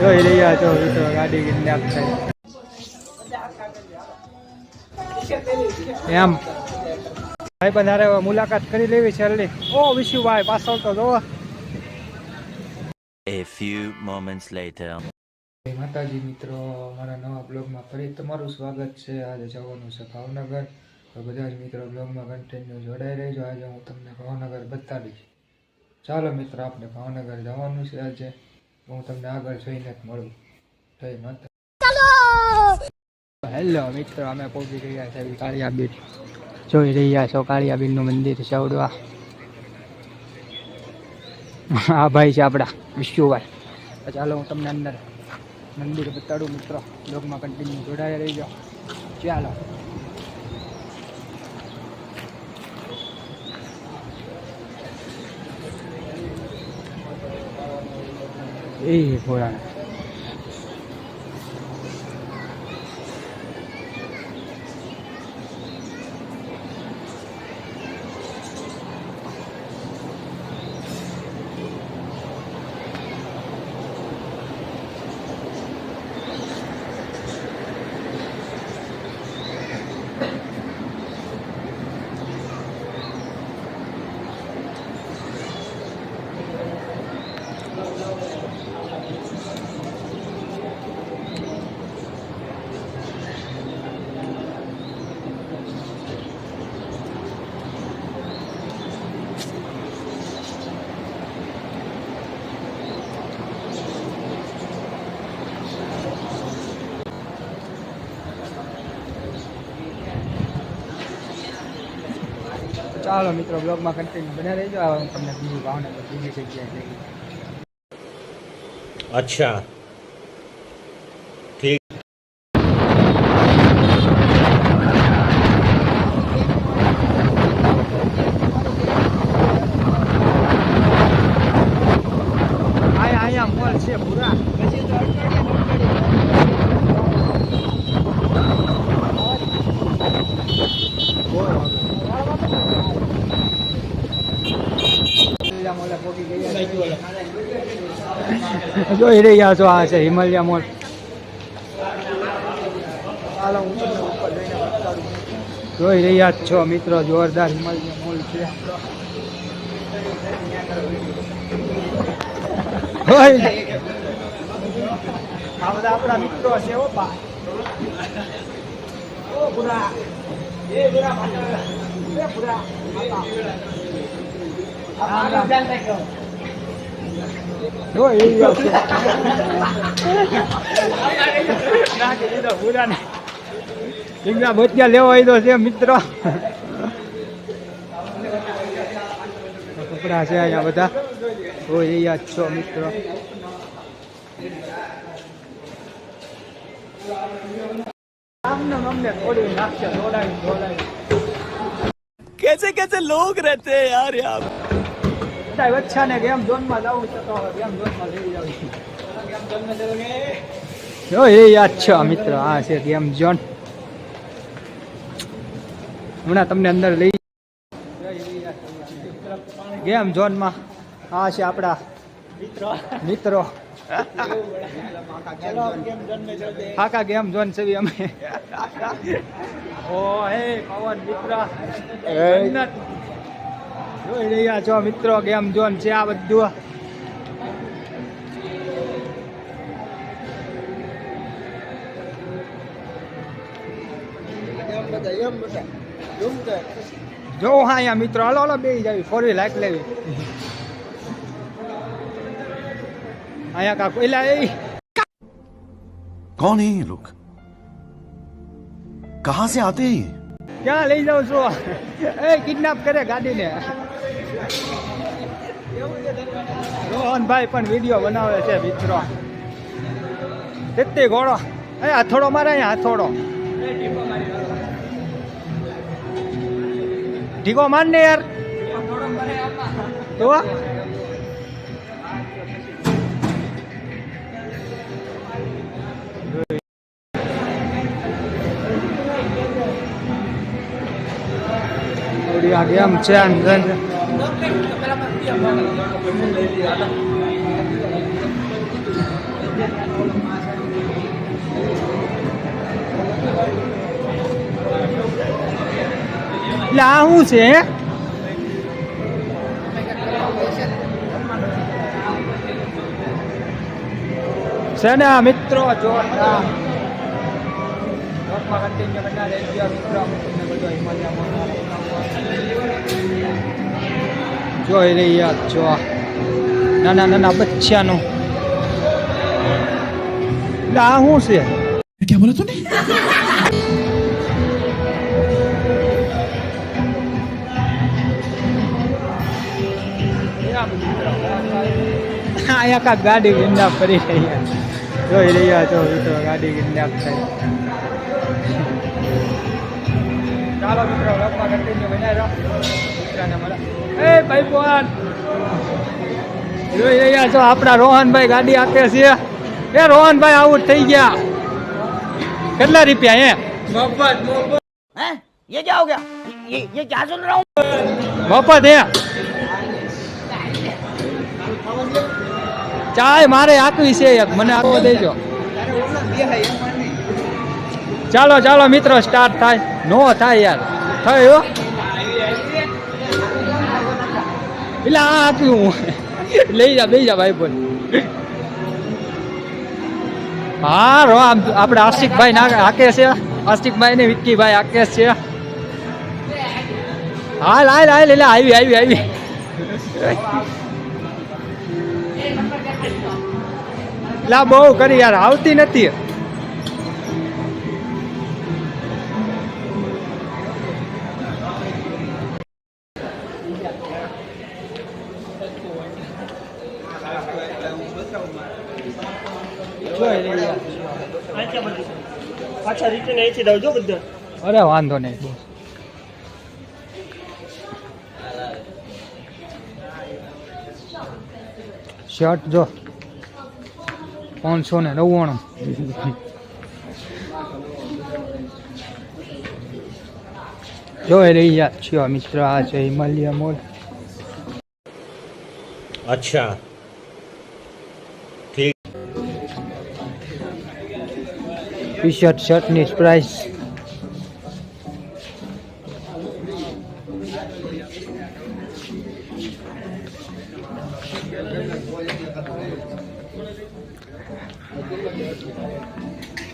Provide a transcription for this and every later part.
જોઈ રહ્યા છો મિત્રો ગાડી કિડનેપ થઈ એમ. ભાઈ હારે મુલાકાત કરી લેવી છે અરલી ઓ વિશુભાઈ પાછળ તો જોવો. A few moments later. માતાજી મિત્રો મારા નવા બ્લોગમાં ફરી તમારું સ્વાગત છે. આજે જવાનું છે ભાવનગર. તો બધા જ મિત્રો બ્લોગમાં કન્ટિન્યુ જોડાઈ રહેજો. આજે હું તમને ભાવનગર બતાવીશ ચાલો મિત્રો આપણે ભાવનગર જવાનું છે આજે. હું તમને આગળ જોઈને જ મળું. થઈ માતા હેલો મિત્રો, અમે પહોંચી રહ્યા છે કાળિયાબીન જોઈ રહ્યા છો કાળિયાબીનનું મંદિર ચવડવા આ ભાઈ છે આપણા વિશુભાઈ ચાલો હું તમને અંદર મંદિર બતાડું મિત્રો. બ્લોગમાં કન્ટિન્યુ જોડાયા રહીજો. ચાલો. એ ભોળા ચાલો મિત્રો બ્લોગમાં કન્ટિન્યુ બન્યા રહેજો આવા હું તમને બીજું ભાવનગર બીજી જગ્યાએ લઈ અચ્છા Boa, જોઈ રહ્યા છો આ છે હિમાલયા મોલ. જોઈ રહ્યા જ છો મિત્રો, જોરદાર હિમાલયા મોલ છે આપણા મિત્રો છે જો એ ઢીંગલા ભજીયા લેવા આવ્યો છે. મિત્ર કપડા છે અહીંયા બધા હોય રહ્યા છો મિત્રો આમને અમને થોડી નાખશે દોડાવી દોડાવી कैसे कैसे लोग रहते हैं यार यहाँ બધા વચ્ચા ને ગેમ ઝોન માં જવું છે તો ગેમ ઝોન માં લઈ જાવ જો એ યાદ છે આ મિત્ર આ છે ગેમ ઝોન હમણાં તમને અંદર લઈ ગેમ ઝોન માં આ છે આપણા મિત્રો કાકા ગેમ ઝોન છે અમે ઓ હે પવન મિત્ર. જોઈ રહ્યા છો મિત્રો ગેમ ઝોન છે આ બધું. જો હા અહીંયા મિત્રો હાલો હાલો બે જાવી ફોર વ્હીલ હાક લેવી. અહીંયા કાકુ એલા એ कौन है ये लोग कहां से आते हैं ये ક્યાં લઈ જાઉં છું એ કિડનેપ કરે ગાડીને રોહનભાઈ પણ વિડીયો બનાવે છે મિત્રો તેતે ઘોડો એ હથોડો મારે અહીંયા હથોડો ઢીકો માર ને યાર તો થોડી આ ગેમ છે અંદર એટલે આ શું છે હે છે ને આ મિત્રો રહેજો મિત્રો. હિમાલયમાં જોઈ રહ્યા છો નાના નાના બચ્ચાનું. આ શું છે? અહીંયા કાંક ગાડી કિડનેપ ફરી રહ્યા જોઈ રહ્યા છો તો ગાડી કિડનેપ થાય ચાલો મિત્રો વ્લોગમાં કન્ટિન્યુ બનાવી મિત્રને મળે એ ભાઈ બોન જોઈ રહ્યા છો આપણા રોહનભાઈ ગાડી આપે છે એ રોહનભાઈ આઉટ થઈ ગયા કેટલા રૂપિયા હે हैं ये क्या हो गया ये ये क्या सुन रहा हूँ મફત હે ચાય મારે આકવી છે એક મને આકવો દેજો ચાલો ચાલો મિત્રો સ્ટાર્ટ થાય નો થાય યાર થયો એટલે આ આપ્યું હું. લઈ જા લઈ જા ભાઈ બોલ. હા, રો આપણે આશિકભાઈ ના હાકે છે. આશિકભાઈ ને વિક્કીભાઈ હાકે છે. હાલ હાલ હાલ એટલે આવી આવી આવી. લા, બહુ કરી યાર, આવતી નથી. પાછા રિટર્ન અહીંથી દઉં જો અરે વાંધો નહીં. બોસ શર્ટ જો. પાંચસો ને નવ્વાણું. જો એ રહી યાદ છો મિત્ર આ છે હિમાલય મોલ અચ્છા. ટી શર્ટ શર્ટની પ્રાઇસ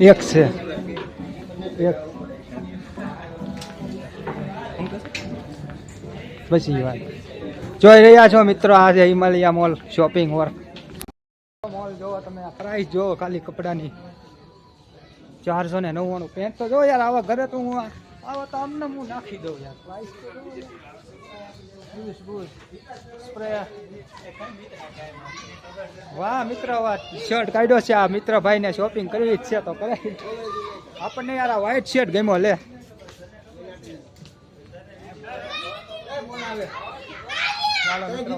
એક છે એક પછી વાત. જોઈ રહ્યા છો મિત્રો આ છે Himalaya mall shopping work mall જોવો તમે, આ પ્રાઇસ જોવો ખાલી કપડાની. ચારસો ને નવ્વાણું પેન્ટ તો જો યાર આવા ઘરે તો હું આવા તો અમને હું નાખી દઉં યાર. પ્રાઇસ. વાહ મિત્ર વાહ. શર્ટ કાઢ્યો છે આ મિત્ર ભાઈને શોપિંગ કરવી જ છે તો કરે. આપણને યાર આ વ્હાઈટ શર્ટ ગમ્યો લે. ચાલો મિત્રો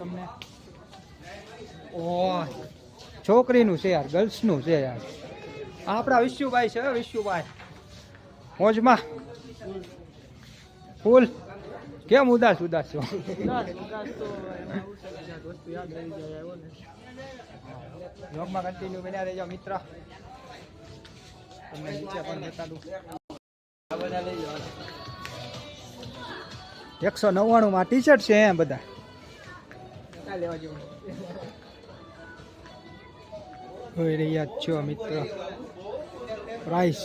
તમને. ઓહ છોકરીનું છે યાર ગર્લ્સનું છે યાર. આપણા વિશુભાઈ છે વિશ્વભાઈ મોજમાં. ફૂલ. કેમ ઉદાસ ઉદાસ છો? યોગમાં કન્ટિન્યુ બન્યા રહેજો મિત્ર. તમને નીચે પણ બતાડું. એકસો નવ્વાણું માં ટી શર્ટ છે એ બધા જોઈ રહ્યા છો મિત્ર. પ્રાઇસ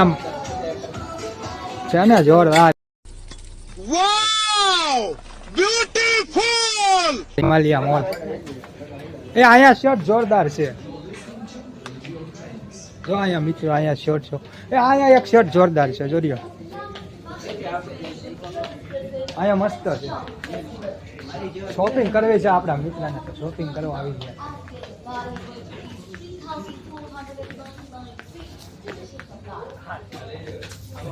એમ. છે ને જોરદાર. હિમાલયા મોલ. એ અહીંયા શર્ટ જોરદાર છે. જો અહીંયા મિત્રો અહીંયા શર્ટ છો. એ અહીંયા એક શર્ટ જોરદાર છે જોરિયો અહીંયા મસ્ત છે. શોપિંગ કરવી છે આપણા મિત્રને શોપિંગ કરવા આવી ગયા.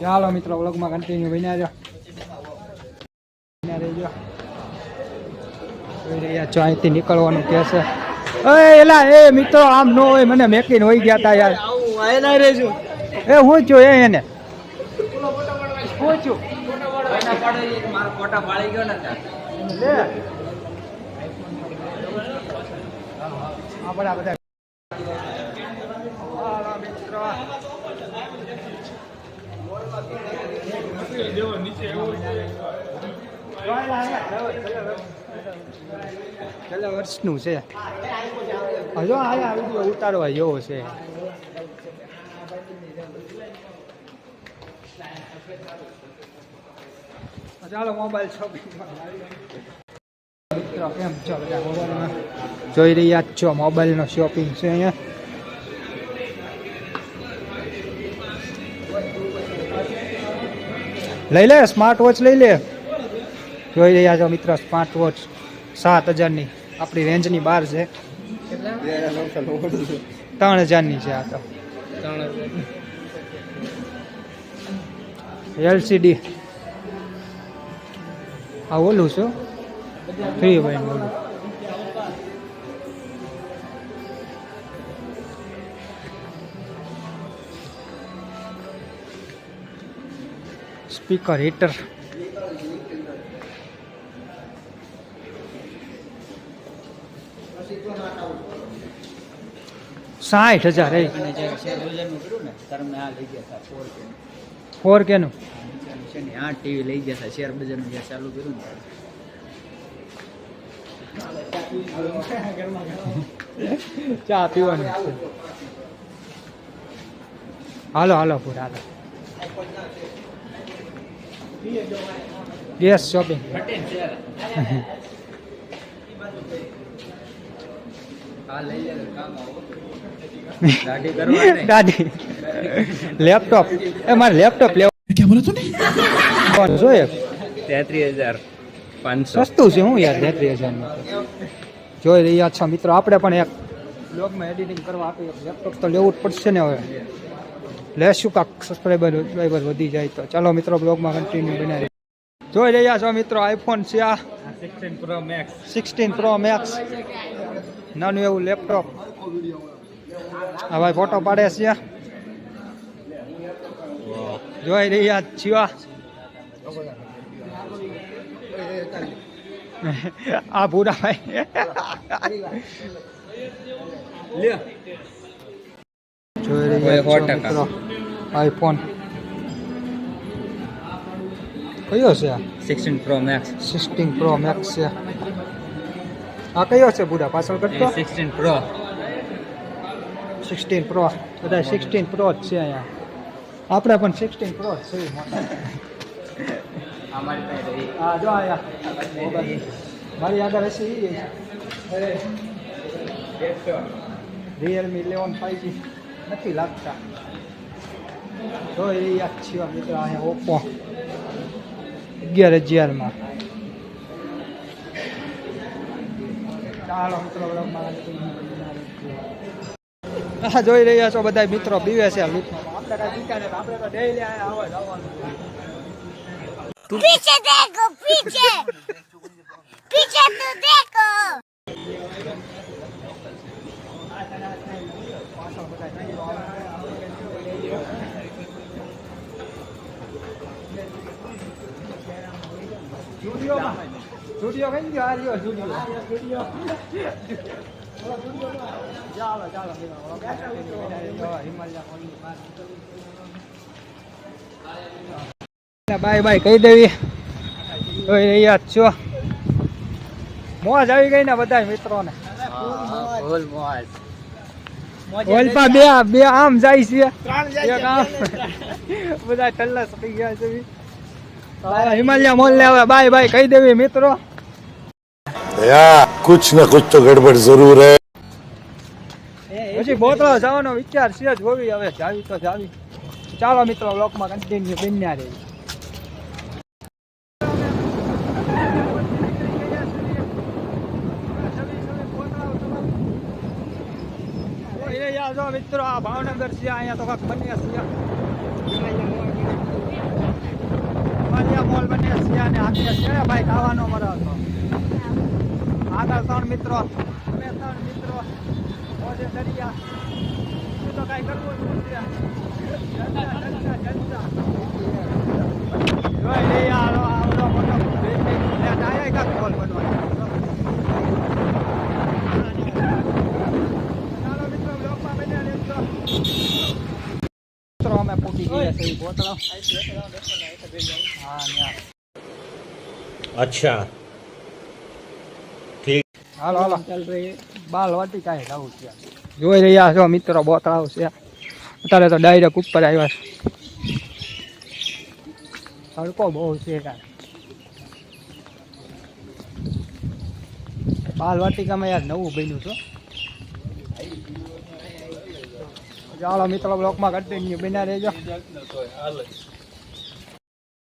ચાલો મિત્રો વ્લોગમાં કન્ટિન્યુ બન્યા છો, અહીંથી નીકળવાનું કે છે. એ, એલા, એ મિત્રો, આમ ન હોય, મને મેકીને હોઈ ગયા તા યાર. એ, હું છું એ હું છું. ફોટા પાડી બધા છેલ્લા વર્ષનું છે. હજુ આયા ઉતારવા જેવો છે. ચાલો મોબાઈલ શોપિંગમાં કેમ છો બધા મોબાઈલમાં જોઈ રહ્યા જ છો મોબાઈલનો શોપિંગ છે અહીંયા. લઈ લે સ્માર્ટ વોચ લઈ લે. જોઈ રહ્યા છો મિત્ર સ્માર્ટ વોચ સાત હજારની આપણી રેન્જની બહાર છે. ત્રણ હજારની છે આ તો. એલસીડી આ ઓલું છે. ફ્રી વાઈન ઓલું સ્પીકર હીટર. સાઠ હજાર ફોર કેનું છે ને આ ટીવી લઈ ગયા હતા શેર બજારમાં જ્યાં ચાલુ કર્યું ને. ચા પીવાની. હાલો હાલો પૂરા હાલો. ગેસ શોપિંગ આ લઈ લે તો કામ આવો. દાઢી કરવા ને દાદી લેપટોપ એ મારે લેપટોપ લેવું કોણ જોઈએ. તેત્રીસ હજાર પાંચસો. સસ્તું છે હું યાર તેત્રીસ હજારનું. જોઈ રહ્યા છો મિત્રો આપણે પણ એક બ્લોગમાં એડિટિંગ કરવા આપી લેપટોપ તો લેવું જ પડશે ને હવે. લેશું કાંક સબસ્ક્રાઈબર સબસ્ક્રાઈબર વધી જાય તો. ચાલો મિત્રો બ્લોગમાં કન્ટિન્યુ બનાવી જોઈ રહ્યા છો મિત્રો આઈફોન છે આ. Sixteen pro max sixteen pro max નાનું એવું લેપટોપ આ ભાઈ ફોટો પાડે છે. જોઈ રહ્યા છીએ. આ ભૂરા ભાઈ. આઈફોન કયો છે આ? Sixteen pro max sixteen pro max છે. આ કયો છે બુડા પાછળ કરતો? સિક્સટીન પ્રો સિક્સટીન પ્રો બધા સિક્સટીન પ્રો જ છે અહીંયા. આપણે પણ સિક્સટીન પ્રો જ છે. હા જો આયા મારી આગળ હશે એ રિયલમી ઇલેવન ફાઈવ નથી લાગતા. જોઈ રહ્યા યાદ છે મિત્રો અહીંયા ઓપ્પો અગિયાર હજારમાં ચાલો મિત્રો જોઈ રહ્યા છો બધા મિત્રો પીવે છે આપણે કાંઈ પીતા આપણે તો ડેલી આવે આવે तुम पीछे देखो पीछे पीछे तो देखो स्टूडियो स्टूडियो कहीं जा रही हो स्टूडियो स्टूडियो जा लो जा लो हिमालय બાય બાય કહી દેવી. જોઈ રહ્યા છો. મોજ આવી ગઈ ને બધા મિત્રોને. ઓલપા બે બે આમ જાય છે. બધા ટલ્લા ને હવે બાય બાય કહી દેવી મિત્રો. કુછ ના કુછ તો ગડબડ જરૂર પછી બોતળો જવાનો વિચાર છે જ હવે જાવી તો જાવી. ચાલો મિત્રો બ્લોકમાં કન્ટિન્યુ બન્યા રહી મિત્રો આ ભાવનગર છે અહીંયા તો કાંક બન્યા છે મોલ બન્યા છે અને આખી છે ભાઈ ખાવાનો મરો હતો આગળ ત્રણ મિત્રો અમે ત્રણ મિત્રો મોજે દરિયા તો કાંઈ કરવું જ નથી. અચ્છા. જોઈ રહ્યા છો મિત્રો બોતળાવ છે. અત્યારે તો ડાયરેક્ટ ઉપર આવ્યા છે. તડકો બહુ છે બાલ વાટિકામાં યાર નવું બન્યું છે. ચાલો મિત્રો બ્લોકમાં કન્ટિન્યુ બિના રહેજો.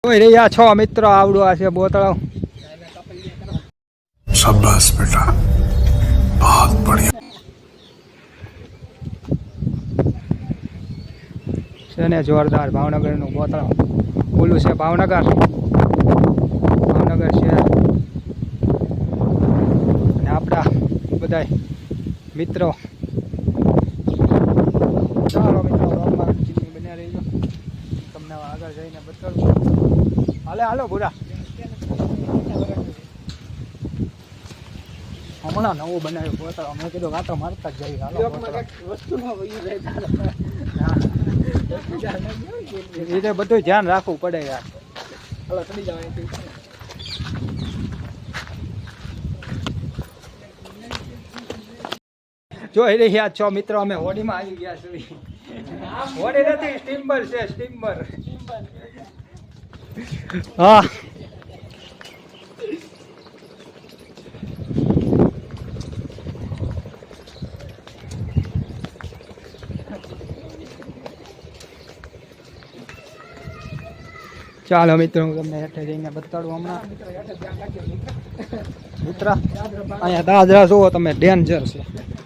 કોઈ રહ્યા છો મિત્રો આવડું આ છે બોતળો. છે ને જોરદાર ભાવનગરનું બોતળો. ઓલું છે ભાવનગર. ભાવનગર છે. અને આપણા બધા મિત્રો. હાલે હાલો બુરા હમણાં નવું બનાવ્યું પોતા અમે કીધું વાતો મારતા જ જઈએ. હાલો. એ રીતે બધું ધ્યાન રાખવું પડે યાર. જોઈ રહ્યા છો મિત્રો અમે હોડીમાં આવી ગયા છીએ. હોડી નથી સ્ટીમર છે સ્ટીમર હા. ચાલો મિત્રો, હું તમને હેઠે જઈને બતાડું હમણાં. મિત્ર, અહીંયા દાદરા જુઓ તમે ડેન્જર છે.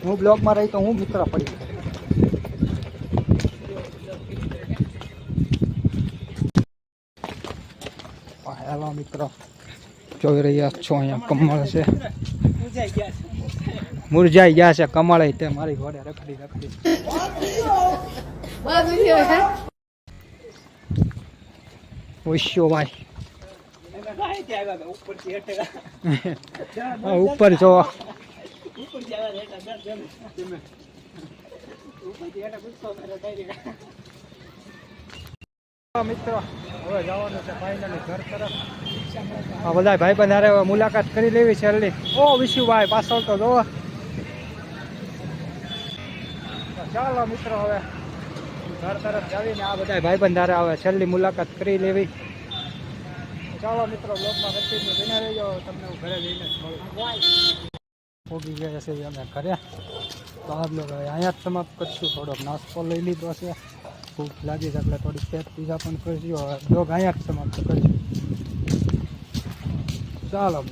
હું બ્લોકમાં રહી તો હું મિત્ર પડી ગયો. પણ હેલો મિત્રો. જોઈ રહ્યા છો અહીંયા કમળ છે. મુરઝાઈ ગયા છે કમળ તે મારી ઘોડે રખડી રખડી. ઓશો ભાઈ. હા, ઉપર જો. મિત્રો. હવે જવાનું છે ફાઇનલી ઘર તરફ. આ બધા ભાઈ બંધ હારે મુલાકાત કરી લેવી છે જલ્દી ઓ વિશુભાઈ પાછળ તો જો ચાલો મિત્રો હવે ઘર તરફ જાવીને આ બધા ભાઈ બંધ હારે હવે છેલ્લી મુલાકાત કરી લેવી. ચાલો મિત્રો બ્લોગમાં કન્ટિન્યુ બના રહેજો. તમને હું ઘરે જઈને પોગી ગયા છે અમે ઘરે. તો આ બ્લોગ હવે અહીંયા જ સમાપ્ત કરશું. થોડોક નાસ્તો લઈ લીધો છે. ભૂખ લાગી છે એટલે થોડીક પેટ પીઝા પણ કરજો બ્લોગ અહીંયા જ સમાપ્ત કરશું. ચાલો.